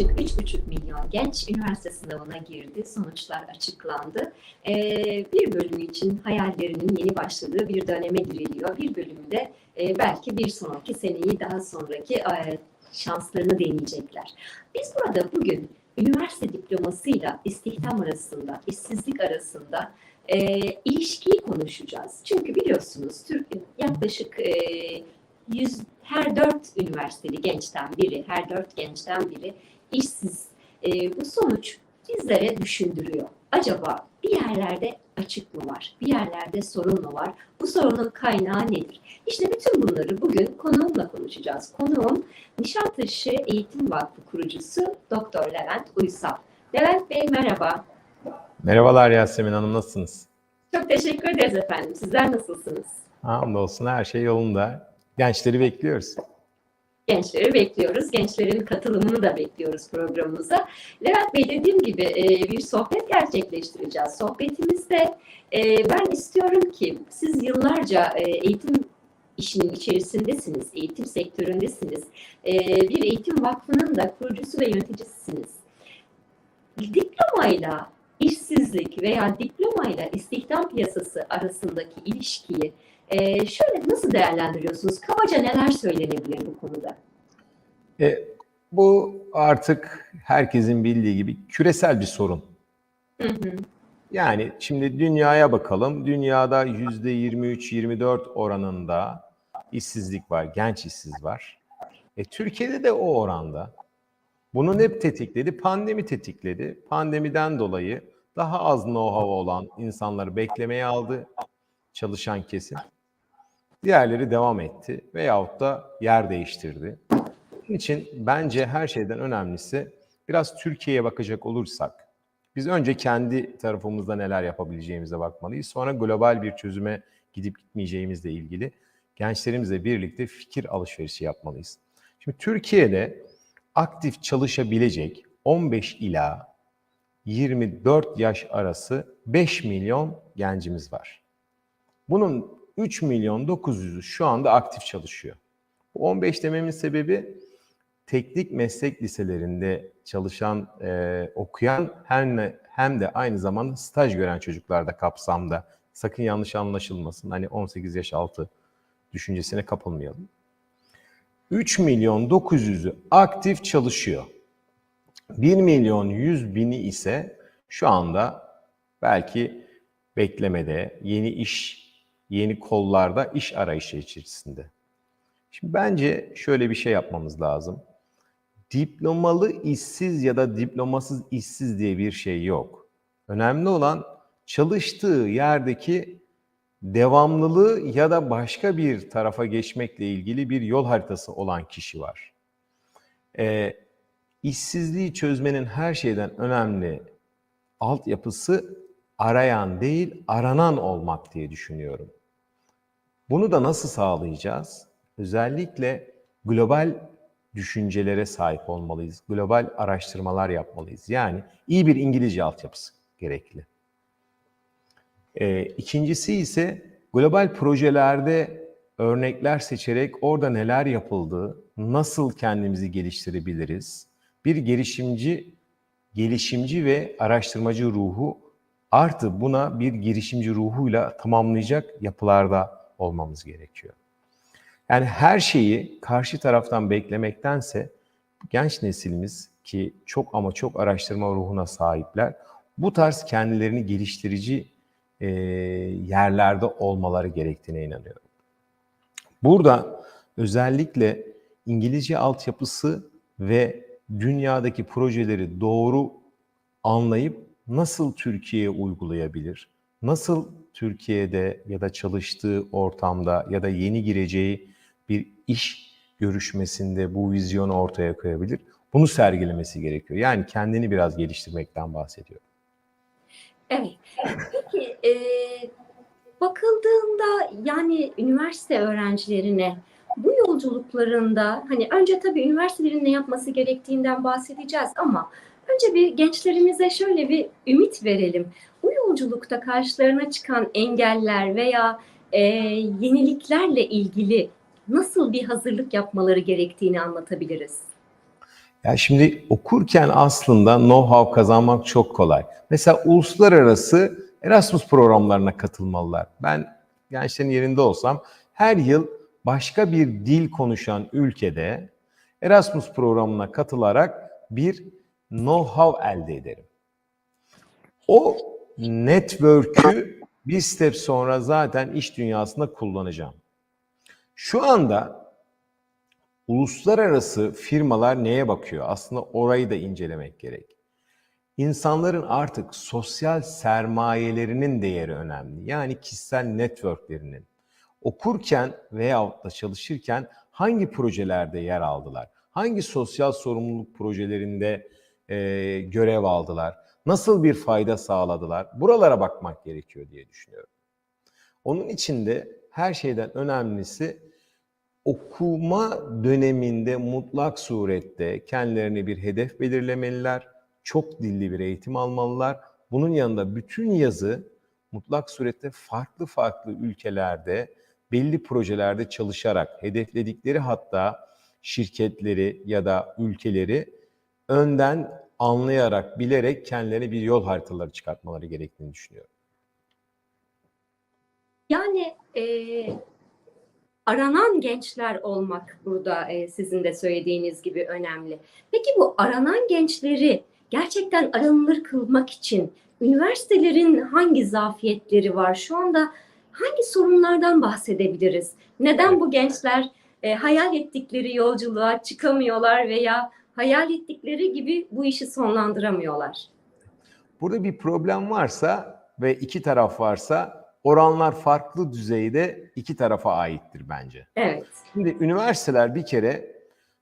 yaklaşık 3,5 milyon genç üniversite sınavına girdi. Sonuçlar açıklandı. Ee, bir bölümü için hayallerinin yeni başladığı bir döneme giriliyor. Bir bölümde e, belki bir sonraki seneyi daha sonraki e, şanslarını deneyecekler. Biz burada bugün üniversite diplomasıyla istihdam arasında, işsizlik arasında e, ilişkiyi konuşacağız. Çünkü biliyorsunuz Türk yaklaşık e, 100, her dört üniversiteli gençten biri, her dört gençten biri işsiz. E, bu sonuç bizlere düşündürüyor. Acaba bir yerlerde açık mı var? Bir yerlerde sorun mu var? Bu sorunun kaynağı nedir? İşte bütün bunları bugün konuğumla konuşacağız. Konuğum Nişantaşı Eğitim Vakfı kurucusu Doktor Levent Uysal. Levent Bey merhaba. Merhabalar Yasemin Hanım nasılsınız? Çok teşekkür ederiz efendim. Sizler nasılsınız? Hamdolsun her şey yolunda. Gençleri bekliyoruz. Gençleri bekliyoruz. Gençlerin katılımını da bekliyoruz programımıza. Levent Bey dediğim gibi e, bir sohbet gerçekleştireceğiz. Sohbetimizde e, ben istiyorum ki siz yıllarca e, eğitim işinin içerisindesiniz, eğitim sektöründesiniz. E, bir eğitim vakfının da kurucusu ve yöneticisiniz. Diplomayla işsizlik veya diplomayla istihdam piyasası arasındaki ilişkiyi e, şöyle nasıl değerlendiriyorsunuz? Kabaca neler söylenebilir bu konuda? E, bu artık herkesin bildiği gibi küresel bir sorun. Hı hı. Yani şimdi dünyaya bakalım. Dünyada %23-24 oranında işsizlik var, genç işsiz var. E, Türkiye'de de o oranda. Bunu ne tetikledi? Pandemi tetikledi. Pandemiden dolayı daha az know-how olan insanları beklemeye aldı çalışan kesim. Diğerleri devam etti veyahut da yer değiştirdi. Bunun için bence her şeyden önemlisi biraz Türkiye'ye bakacak olursak biz önce kendi tarafımızda neler yapabileceğimize bakmalıyız. Sonra global bir çözüme gidip gitmeyeceğimizle ilgili gençlerimizle birlikte fikir alışverişi yapmalıyız. Şimdi Türkiye'de aktif çalışabilecek 15 ila 24 yaş arası 5 milyon gencimiz var. Bunun 3 milyon 900'ü şu anda aktif çalışıyor. Bu 15 dememin sebebi teknik meslek liselerinde çalışan, e, okuyan hem hem de aynı zamanda staj gören çocuklar da kapsamda. Sakın yanlış anlaşılmasın. Hani 18 yaş altı düşüncesine kapılmayalım. 3 milyon 900'ü aktif çalışıyor. 1 milyon 100 bini ise şu anda belki beklemede, yeni iş, yeni kollarda iş arayışı içerisinde. Şimdi bence şöyle bir şey yapmamız lazım. Diplomalı işsiz ya da diplomasız işsiz diye bir şey yok. Önemli olan çalıştığı yerdeki devamlılığı ya da başka bir tarafa geçmekle ilgili bir yol haritası olan kişi var. Ee, işsizliği çözmenin her şeyden önemli altyapısı arayan değil, aranan olmak diye düşünüyorum. Bunu da nasıl sağlayacağız? Özellikle global düşüncelere sahip olmalıyız. Global araştırmalar yapmalıyız. Yani iyi bir İngilizce altyapısı gerekli. Ee, ikincisi ise global projelerde örnekler seçerek orada neler yapıldığı, nasıl kendimizi geliştirebiliriz? Bir gelişimci, gelişimci ve araştırmacı ruhu artı buna bir girişimci ruhuyla tamamlayacak yapılarda olmamız gerekiyor. Yani her şeyi karşı taraftan beklemektense genç nesilimiz ki çok ama çok araştırma ruhuna sahipler, bu tarz kendilerini geliştirici e, yerlerde olmaları gerektiğine inanıyorum. Burada özellikle İngilizce altyapısı ve dünyadaki projeleri doğru anlayıp nasıl Türkiye'ye uygulayabilir, nasıl Türkiye'de ya da çalıştığı ortamda ya da yeni gireceği bir iş görüşmesinde bu vizyonu ortaya koyabilir. Bunu sergilemesi gerekiyor. Yani kendini biraz geliştirmekten bahsediyor. Evet. Peki e, bakıldığında yani üniversite öğrencilerine bu yolculuklarında hani önce tabii üniversitelerin ne yapması gerektiğinden bahsedeceğiz ama önce bir gençlerimize şöyle bir ümit verelim. Yolculukta karşılarına çıkan engeller veya e, yeniliklerle ilgili nasıl bir hazırlık yapmaları gerektiğini anlatabiliriz. Ya şimdi okurken aslında know-how kazanmak çok kolay. Mesela uluslararası Erasmus programlarına katılmalılar. Ben gençlerin yerinde olsam her yıl başka bir dil konuşan ülkede Erasmus programına katılarak bir know-how elde ederim. O network'ü bir step sonra zaten iş dünyasında kullanacağım. Şu anda uluslararası firmalar neye bakıyor? Aslında orayı da incelemek gerek. İnsanların artık sosyal sermayelerinin değeri önemli. Yani kişisel networklerinin. Okurken veyahut da çalışırken hangi projelerde yer aldılar? Hangi sosyal sorumluluk projelerinde e, görev aldılar? Nasıl bir fayda sağladılar? Buralara bakmak gerekiyor diye düşünüyorum. Onun için de her şeyden önemlisi okuma döneminde mutlak surette kendilerine bir hedef belirlemeliler. Çok dilli bir eğitim almalılar. Bunun yanında bütün yazı mutlak surette farklı farklı ülkelerde belli projelerde çalışarak hedefledikleri hatta şirketleri ya da ülkeleri önden anlayarak, bilerek kendilerine bir yol haritaları çıkartmaları gerektiğini düşünüyorum. Yani e, aranan gençler olmak burada e, sizin de söylediğiniz gibi önemli. Peki bu aranan gençleri gerçekten aranılır kılmak için üniversitelerin hangi zafiyetleri var? Şu anda hangi sorunlardan bahsedebiliriz? Neden bu gençler e, hayal ettikleri yolculuğa çıkamıyorlar veya hayal ettikleri gibi bu işi sonlandıramıyorlar? Burada bir problem varsa ve iki taraf varsa oranlar farklı düzeyde iki tarafa aittir bence. Evet. Şimdi üniversiteler bir kere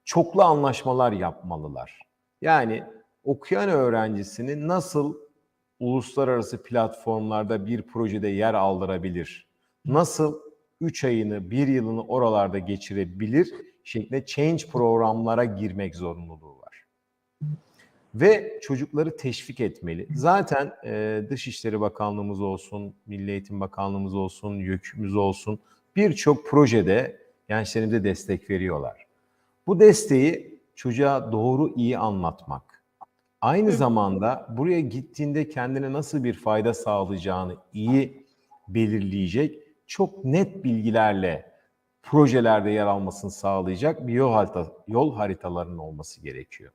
çoklu anlaşmalar yapmalılar. Yani okuyan öğrencisini nasıl uluslararası platformlarda bir projede yer aldırabilir? Nasıl 3 ayını, 1 yılını oralarda geçirebilir şeklinde change programlara girmek zorunluluğu var. Ve çocukları teşvik etmeli. Zaten e, Dışişleri Bakanlığımız olsun, Milli Eğitim Bakanlığımız olsun, YÖK'ümüz olsun birçok projede gençlerimize destek veriyorlar. Bu desteği çocuğa doğru iyi anlatmak. Aynı zamanda buraya gittiğinde kendine nasıl bir fayda sağlayacağını iyi belirleyecek çok net bilgilerle projelerde yer almasını sağlayacak bir yol, harita, yol haritalarının olması gerekiyor.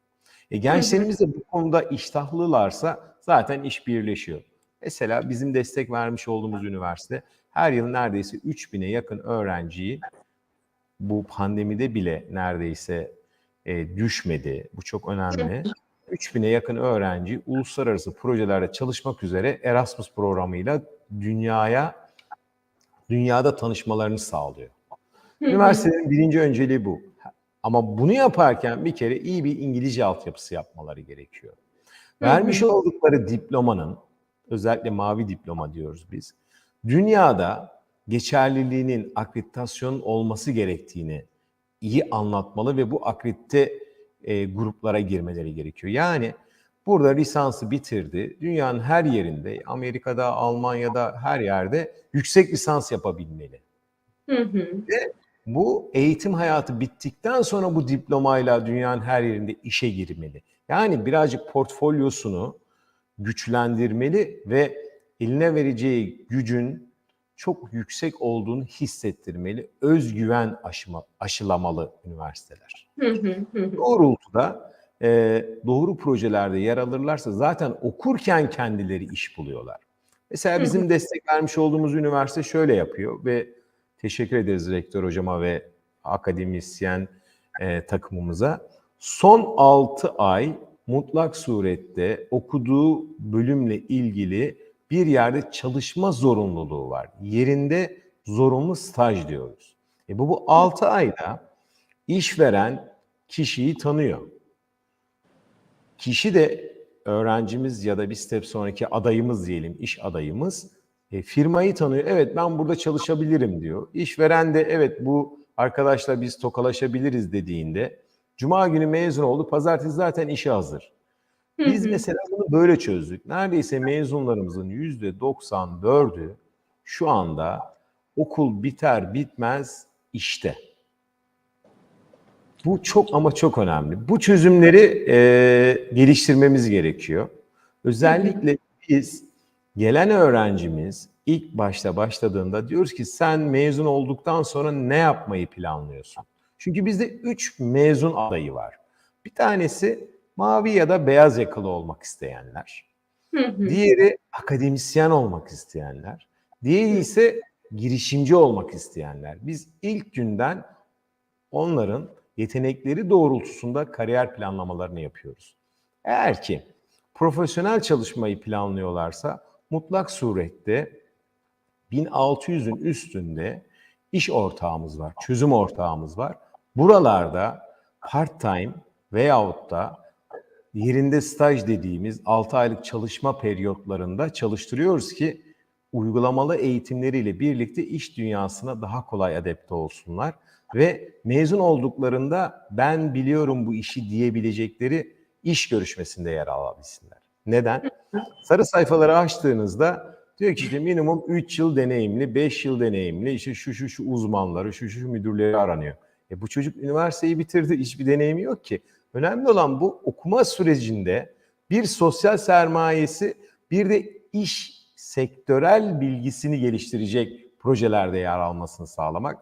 E, gençlerimiz de bu konuda iştahlılarsa zaten iş birleşiyor. Mesela bizim destek vermiş olduğumuz üniversite her yıl neredeyse 3000'e yakın öğrenciyi bu pandemide bile neredeyse e, düşmedi. Bu çok önemli. 3000'e yakın öğrenci uluslararası projelerde çalışmak üzere Erasmus programıyla dünyaya dünyada tanışmalarını sağlıyor. Üniversitelerin birinci önceliği bu. Ama bunu yaparken bir kere iyi bir İngilizce altyapısı yapmaları gerekiyor. Vermiş oldukları diplomanın, özellikle mavi diploma diyoruz biz, dünyada geçerliliğinin, akreditasyonun olması gerektiğini iyi anlatmalı ve bu akredite e, gruplara girmeleri gerekiyor. Yani burada lisansı bitirdi, dünyanın her yerinde, Amerika'da, Almanya'da, her yerde yüksek lisans yapabilmeli. Hı hı. Ve bu eğitim hayatı bittikten sonra bu diplomayla dünyanın her yerinde işe girmeli. Yani birazcık portfolyosunu güçlendirmeli ve eline vereceği gücün çok yüksek olduğunu hissettirmeli. Özgüven aşıma, aşılamalı üniversiteler. Doğrultuda e, doğru projelerde yer alırlarsa zaten okurken kendileri iş buluyorlar. Mesela bizim destek vermiş olduğumuz üniversite şöyle yapıyor ve teşekkür ederiz rektör hocama ve akademisyen e, takımımıza. Son 6 ay mutlak surette okuduğu bölümle ilgili bir yerde çalışma zorunluluğu var. Yerinde zorunlu staj diyoruz. E bu, bu 6 ayda işveren kişiyi tanıyor. Kişi de öğrencimiz ya da bir step sonraki adayımız diyelim, iş adayımız e, firmayı tanıyor. Evet ben burada çalışabilirim diyor. İşveren de evet bu arkadaşla biz tokalaşabiliriz dediğinde Cuma günü mezun oldu, pazartesi zaten işe hazır. Biz mesela bunu böyle çözdük. Neredeyse mezunlarımızın yüzde 94'ü şu anda okul biter bitmez işte. Bu çok ama çok önemli. Bu çözümleri e, geliştirmemiz gerekiyor. Özellikle biz gelen öğrencimiz ilk başta başladığında diyoruz ki sen mezun olduktan sonra ne yapmayı planlıyorsun? Çünkü bizde üç mezun adayı var. Bir tanesi mavi ya da beyaz yakalı olmak isteyenler. Hı hı. Diğeri akademisyen olmak isteyenler. Diğeri ise girişimci olmak isteyenler. Biz ilk günden onların yetenekleri doğrultusunda kariyer planlamalarını yapıyoruz. Eğer ki profesyonel çalışmayı planlıyorlarsa mutlak surette 1600'ün üstünde iş ortağımız var, çözüm ortağımız var. Buralarda part-time veyahut da yerinde staj dediğimiz 6 aylık çalışma periyotlarında çalıştırıyoruz ki uygulamalı eğitimleriyle birlikte iş dünyasına daha kolay adapte olsunlar ve mezun olduklarında ben biliyorum bu işi diyebilecekleri iş görüşmesinde yer alabilsinler. Neden? Sarı sayfaları açtığınızda diyor ki işte minimum 3 yıl deneyimli, 5 yıl deneyimli, işte şu şu şu uzmanları, şu şu müdürleri aranıyor. E bu çocuk üniversiteyi bitirdi, hiçbir deneyimi yok ki. Önemli olan bu okuma sürecinde bir sosyal sermayesi, bir de iş sektörel bilgisini geliştirecek projelerde yer almasını sağlamak.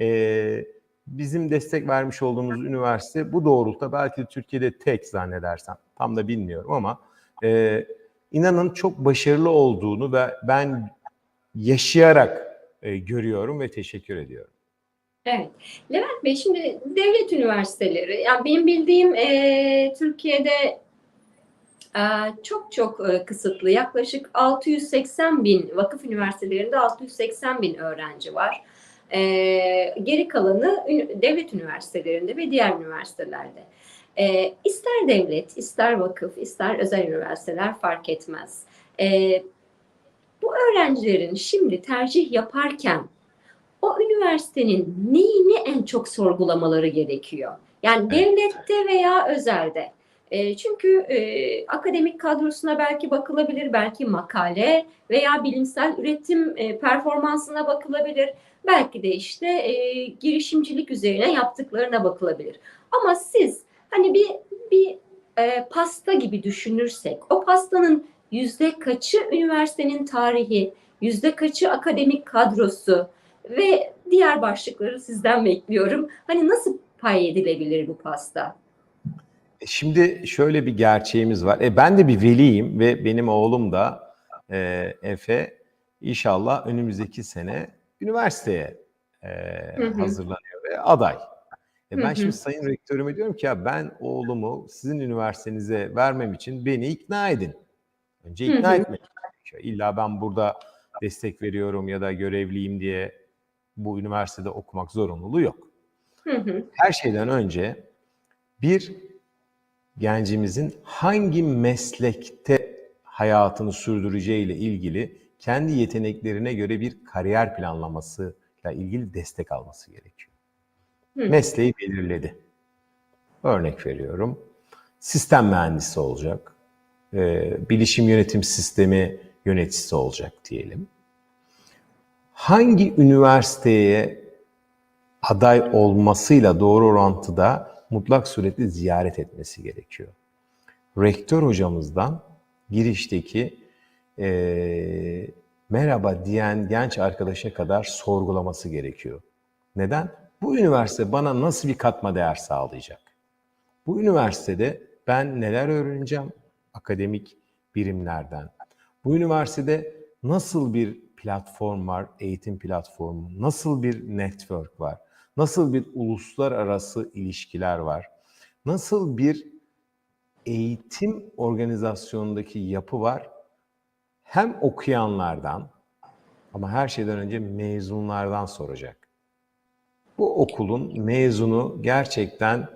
Ee, bizim destek vermiş olduğumuz üniversite bu doğrultuda belki de Türkiye'de tek zannedersem tam da bilmiyorum ama e, inanın çok başarılı olduğunu ve ben yaşayarak e, görüyorum ve teşekkür ediyorum. Evet. Levent Bey şimdi devlet üniversiteleri, yani benim bildiğim e, Türkiye'de e, çok çok e, kısıtlı. Yaklaşık 680 bin, vakıf üniversitelerinde 680 bin öğrenci var. E, geri kalanı devlet üniversitelerinde ve diğer üniversitelerde. E, ister devlet, ister vakıf, ister özel üniversiteler fark etmez. E, bu öğrencilerin şimdi tercih yaparken o üniversitenin neyini en çok sorgulamaları gerekiyor? Yani Evet. devlette veya özelde. E, çünkü e, akademik kadrosuna belki bakılabilir, belki makale veya bilimsel üretim e, performansına bakılabilir. Belki de işte e, girişimcilik üzerine yaptıklarına bakılabilir. Ama siz hani bir bir e, pasta gibi düşünürsek, o pastanın yüzde kaçı üniversitenin tarihi, yüzde kaçı akademik kadrosu, ve diğer başlıkları sizden bekliyorum. Hani nasıl pay edilebilir bu pasta? E, Şimdi şöyle bir gerçeğimiz var. E ben de bir veliyim ve benim oğlum da e, Efe inşallah önümüzdeki sene üniversiteye e, Hı hı. hazırlanıyor ve aday. E Hı ben hı. şimdi sayın rektörüme diyorum ki ya ben oğlumu sizin üniversitenize vermem için beni ikna edin. Önce Hı ikna hı. etmek gerekiyor. İlla ben burada destek veriyorum ya da görevliyim diye bu üniversitede okumak zorunluluğu yok Hı hı. her şeyden önce bir gencimizin hangi meslekte hayatını sürdüreceğiyle ilgili kendi yeteneklerine göre bir kariyer planlamasıyla ilgili destek alması gerekiyor. Hı. Mesleği belirledi. Örnek veriyorum. Sistem mühendisi olacak. Ee, bilişim yönetim sistemi yöneticisi olacak diyelim. Hangi üniversiteye aday olmasıyla doğru orantıda mutlak suretle ziyaret etmesi gerekiyor. Rektör hocamızdan girişteki eee, merhaba diyen genç arkadaşa kadar sorgulaması gerekiyor. Neden? Bu üniversite bana nasıl bir katma değer sağlayacak? Bu üniversitede ben neler öğreneceğim akademik birimlerden? Bu üniversitede nasıl bir platform var, eğitim platformu, nasıl bir network var, nasıl bir uluslararası ilişkiler var, nasıl bir eğitim organizasyonundaki yapı var? Hem okuyanlardan ama her şeyden önce mezunlardan soracak. Bu okulun mezunu gerçekten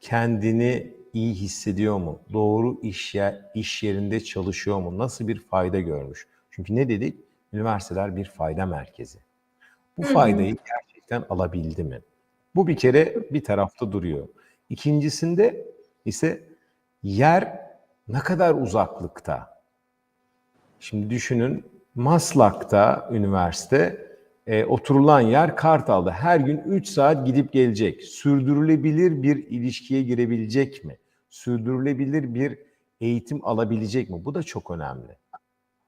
kendini iyi hissediyor mu? Doğru iş, yer, iş yerinde çalışıyor mu? Nasıl bir fayda görmüş? Çünkü ne dedik? Üniversiteler bir fayda merkezi. Bu faydayı gerçekten alabildi mi? Bu bir kere bir tarafta duruyor. İkincisinde ise yer ne kadar uzaklıkta? Şimdi düşünün Maslak'ta üniversite e, oturulan yer Kartal'da. Her gün 3 saat gidip gelecek. Sürdürülebilir bir ilişkiye girebilecek mi? Sürdürülebilir bir eğitim alabilecek mi? Bu da çok önemli.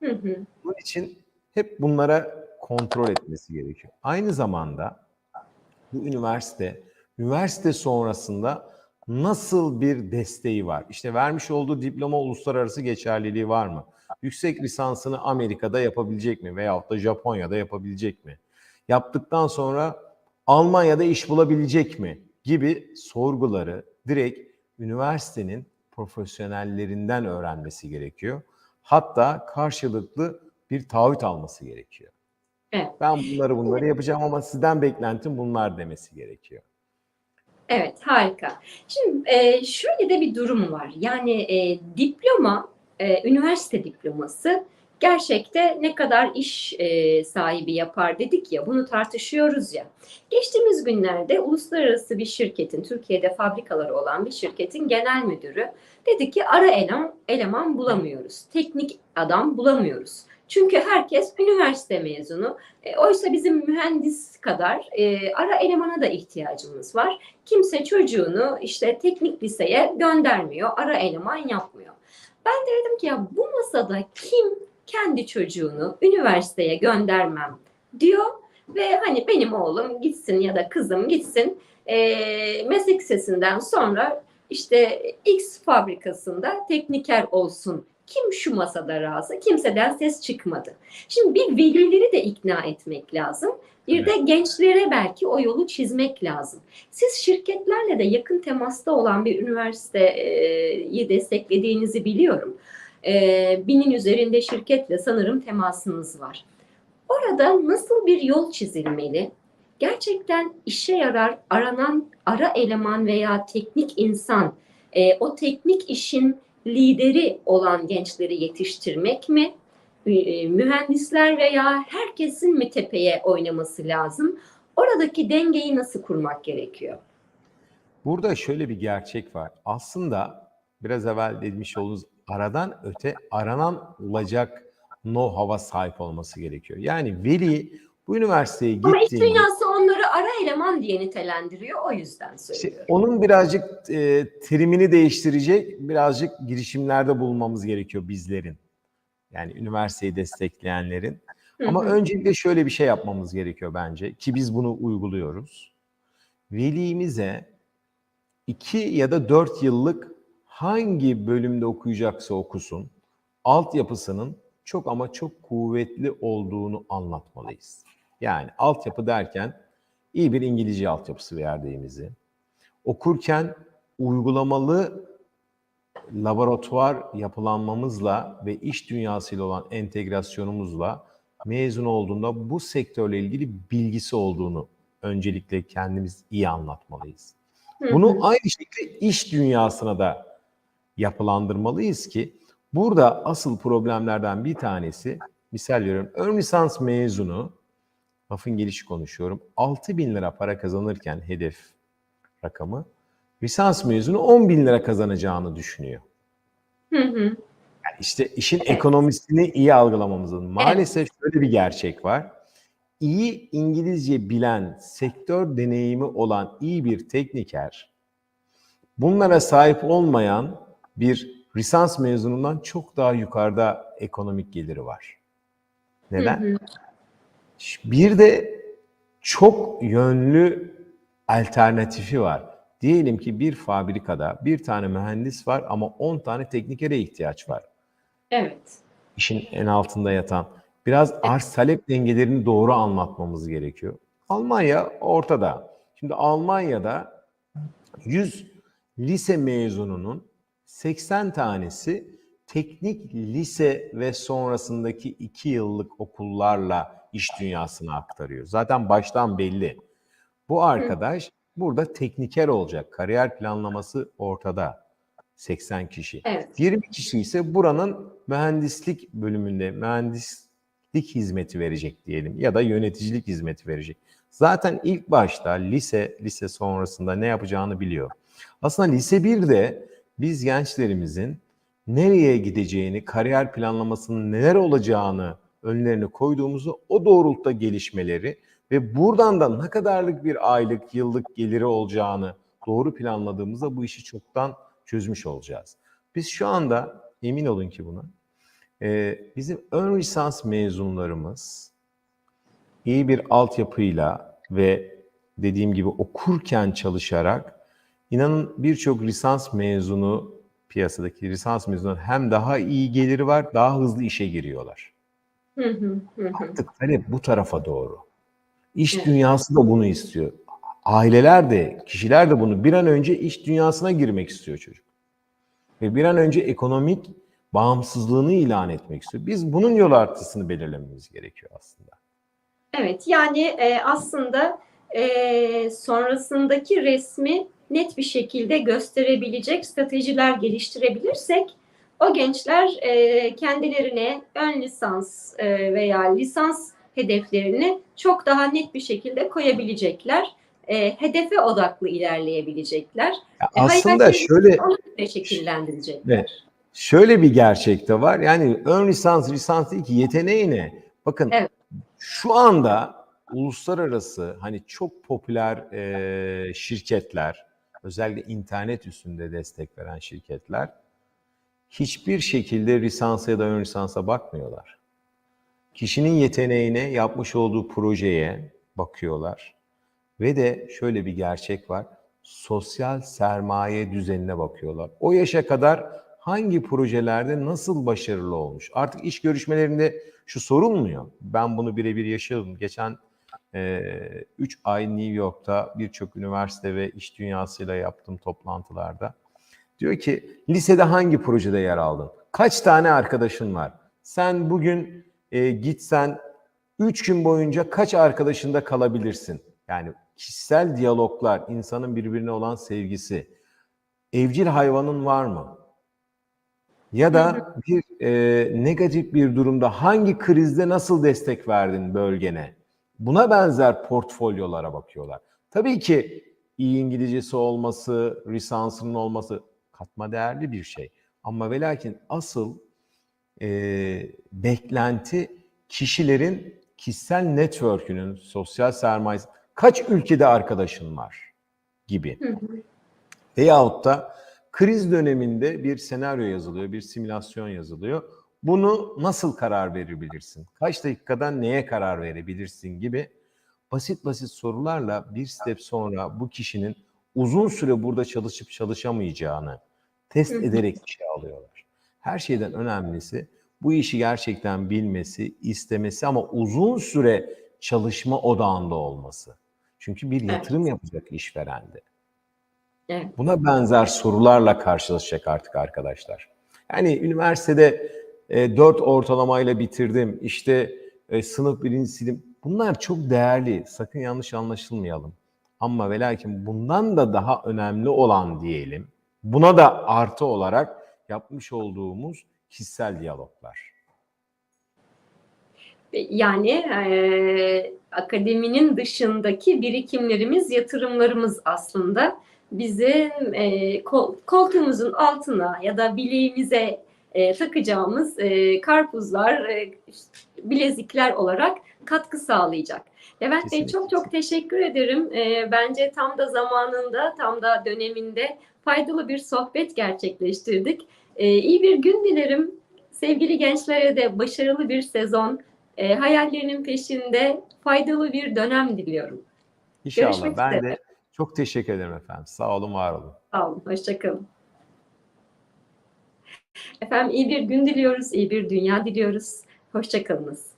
Hı hı. Bunun için hep bunlara kontrol etmesi gerekiyor. Aynı zamanda bu üniversite, üniversite sonrasında nasıl bir desteği var? İşte vermiş olduğu diploma uluslararası geçerliliği var mı? Yüksek lisansını Amerika'da yapabilecek mi? Veyahut da Japonya'da yapabilecek mi? Yaptıktan sonra Almanya'da iş bulabilecek mi? Gibi sorguları direkt üniversitenin profesyonellerinden öğrenmesi gerekiyor. Hatta karşılıklı bir taahhüt alması gerekiyor. Evet. Ben bunları bunları yapacağım ama sizden beklentim bunlar demesi gerekiyor. Evet, harika. Şimdi e, şöyle de bir durum var. Yani e, diploma, e, üniversite diploması gerçekte ne kadar iş e, sahibi yapar dedik ya, bunu tartışıyoruz ya. Geçtiğimiz günlerde uluslararası bir şirketin, Türkiye'de fabrikaları olan bir şirketin genel müdürü dedi ki ara eleman, eleman bulamıyoruz, teknik adam bulamıyoruz. Çünkü herkes üniversite mezunu. E, oysa bizim mühendis kadar e, ara elemana da ihtiyacımız var kimse çocuğunu işte teknik liseye göndermiyor, ara eleman yapmıyor. Ben de dedim ki ya bu masada kim kendi çocuğunu üniversiteye göndermem diyor ve hani benim oğlum gitsin ya da kızım gitsin eee meslek lisesinden sonra işte X fabrikasında tekniker olsun. Kim şu masada razı? Kimseden ses çıkmadı. Şimdi bir velileri de ikna etmek lazım. Bir de gençlere belki o yolu çizmek lazım. Siz şirketlerle de yakın temasta olan bir üniversiteyi desteklediğinizi biliyorum. Ee, Binin üzerinde şirketle sanırım temasınız var. Orada nasıl bir yol çizilmeli? Gerçekten işe yarar aranan ara eleman veya teknik insan, e, o teknik işin lideri olan gençleri yetiştirmek mi? E, Mühendisler veya herkesin mi tepeye oynaması lazım? Oradaki dengeyi nasıl kurmak gerekiyor? Burada şöyle bir gerçek var. Aslında biraz evvel demiş olduğunuz aradan öte aranan olacak know-how'a sahip olması gerekiyor. Yani veli bu üniversiteye Ama iş gittiğinde dünyası onları ara eleman diye nitelendiriyor. O yüzden işte söylüyorum. onun birazcık e, terimini değiştirecek birazcık girişimlerde bulunmamız gerekiyor bizlerin. Yani üniversiteyi destekleyenlerin. Ama öncelikle şöyle bir şey yapmamız gerekiyor bence ki biz bunu uyguluyoruz. Velimize iki ya da dört yıllık hangi bölümde okuyacaksa okusun, altyapısının çok ama çok kuvvetli olduğunu anlatmalıyız. Yani altyapı derken iyi bir İngilizce altyapısı verdiğimizi, okurken uygulamalı laboratuvar yapılanmamızla ve iş dünyasıyla olan entegrasyonumuzla mezun olduğunda bu sektörle ilgili bilgisi olduğunu öncelikle kendimiz iyi anlatmalıyız. Bunu aynı şekilde iş dünyasına da yapılandırmalıyız ki burada asıl problemlerden bir tanesi misal veriyorum ön lisans mezunu lafın gelişi konuşuyorum 6 bin lira para kazanırken hedef rakamı lisans mezunu 10 bin lira kazanacağını düşünüyor. Hı hı. Yani işte işin ekonomisini iyi algılamamız lazım. Maalesef şöyle bir gerçek var. İyi İngilizce bilen, sektör deneyimi olan iyi bir tekniker, bunlara sahip olmayan bir lisans mezunundan çok daha yukarıda ekonomik geliri var. Neden? Hı hı. Bir de çok yönlü alternatifi var. Diyelim ki bir fabrikada bir tane mühendis var ama 10 tane teknikere ihtiyaç var. Evet. İşin en altında yatan. Biraz arz talep dengelerini doğru anlatmamız gerekiyor. Almanya ortada. Şimdi Almanya'da 100 lise mezununun 80 tanesi teknik lise ve sonrasındaki 2 yıllık okullarla iş dünyasına aktarıyor. Zaten baştan belli. Bu arkadaş burada tekniker olacak. Kariyer planlaması ortada. 80 kişi. Evet. 20 kişi ise buranın mühendislik bölümünde mühendislik hizmeti verecek diyelim ya da yöneticilik hizmeti verecek. Zaten ilk başta lise, lise sonrasında ne yapacağını biliyor. Aslında lise 1'de biz gençlerimizin nereye gideceğini, kariyer planlamasının neler olacağını önlerine koyduğumuzu o doğrultuda gelişmeleri ve buradan da ne kadarlık bir aylık, yıllık geliri olacağını doğru planladığımızda bu işi çoktan çözmüş olacağız. Biz şu anda emin olun ki buna e, bizim ön lisans mezunlarımız iyi bir altyapıyla ve dediğim gibi okurken çalışarak inanın birçok lisans mezunu piyasadaki lisans mezunu hem daha iyi geliri var, daha hızlı işe giriyorlar. Hı hı, hı. Artık talep bu tarafa doğru. İş dünyası da bunu istiyor. Aileler de, kişiler de bunu bir an önce iş dünyasına girmek istiyor çocuk. Ve bir an önce ekonomik bağımsızlığını ilan etmek istiyor. Biz bunun yol haritasını belirlememiz gerekiyor aslında. Evet, yani e, aslında e, sonrasındaki resmi net bir şekilde gösterebilecek stratejiler geliştirebilirsek o gençler e, kendilerine ön lisans e, veya lisans hedeflerini çok daha net bir şekilde koyabilecekler. E, hedefe odaklı ilerleyebilecekler Ya E, aslında hayallerini şöyle şekillendirecekler. Evet. Şöyle bir gerçek de var. Yani ön lisans, lisans değil ki yeteneği ne? Bakın Evet. şu anda uluslararası hani çok popüler e, şirketler, özellikle internet üstünde destek veren şirketler hiçbir şekilde lisansa ya da ön lisansa bakmıyorlar. Kişinin yeteneğine, yapmış olduğu projeye bakıyorlar. Ve de şöyle bir gerçek var. Sosyal sermaye düzenine bakıyorlar. O yaşa kadar hangi projelerde nasıl başarılı olmuş? Artık iş görüşmelerinde şu sorulmuyor. Ben bunu birebir yaşadım. Geçen 3 ay New York'ta birçok üniversite ve iş dünyasıyla yaptığım toplantılarda. Diyor ki lisede hangi projede yer aldın? Kaç tane arkadaşın var? Sen bugün e, gitsen 3 gün boyunca kaç arkadaşında kalabilirsin? Yani kişisel diyaloglar, insanın birbirine olan sevgisi. Evcil hayvanın var mı? Ya da bir e, negatif bir durumda hangi krizde nasıl destek verdin bölgene? Buna benzer portfolyolara bakıyorlar. Tabii ki iyi İngilizcesi olması, lisansının olması katma değerli bir şey. Ama ve lakin asıl e, beklenti kişilerin kişisel network'ünün, sosyal sermayesi, kaç ülkede arkadaşın var gibi. Hı hı. Veyahut da kriz döneminde bir senaryo yazılıyor, bir simülasyon yazılıyor. Bunu nasıl karar verebilirsin? Kaç dakikada neye karar verebilirsin gibi basit basit sorularla bir step sonra bu kişinin uzun süre burada çalışıp çalışamayacağını test ederek işe alıyorlar. Her şeyden önemlisi bu işi gerçekten bilmesi, istemesi ama uzun süre çalışma odağında olması. Çünkü bir Evet. yatırım yapacak işverende. Evet. Buna benzer sorularla karşılaşacak artık arkadaşlar. Yani üniversitede e, 4 ortalamayla bitirdim, işte e, sınıf birincisiydim. Bunlar çok değerli, sakın yanlış anlaşılmayalım. Ama ve lakin bundan da daha önemli olan diyelim, buna da artı olarak yapmış olduğumuz kişisel diyaloglar. Yani eee, akademinin dışındaki birikimlerimiz, yatırımlarımız aslında bizim eee, kol- koltuğumuzun altına ya da bileğimize eee, takacağımız eee, karpuzlar, eee, bilezikler olarak katkı sağlayacak. Levent Bey çok çok teşekkür ederim. Eee, bence tam da zamanında, tam da döneminde faydalı bir sohbet gerçekleştirdik. Eee iyi bir gün dilerim. Sevgili gençlere de başarılı bir sezon, e, hayallerinin peşinde faydalı bir dönem diliyorum. İnşallah. Görüşmek ben üzere. de çok teşekkür ederim efendim. Sağ olun, var olun. Sağ olun, hoşçakalın. Efendim iyi bir gün diliyoruz, iyi bir dünya diliyoruz. Hoşçakalınız.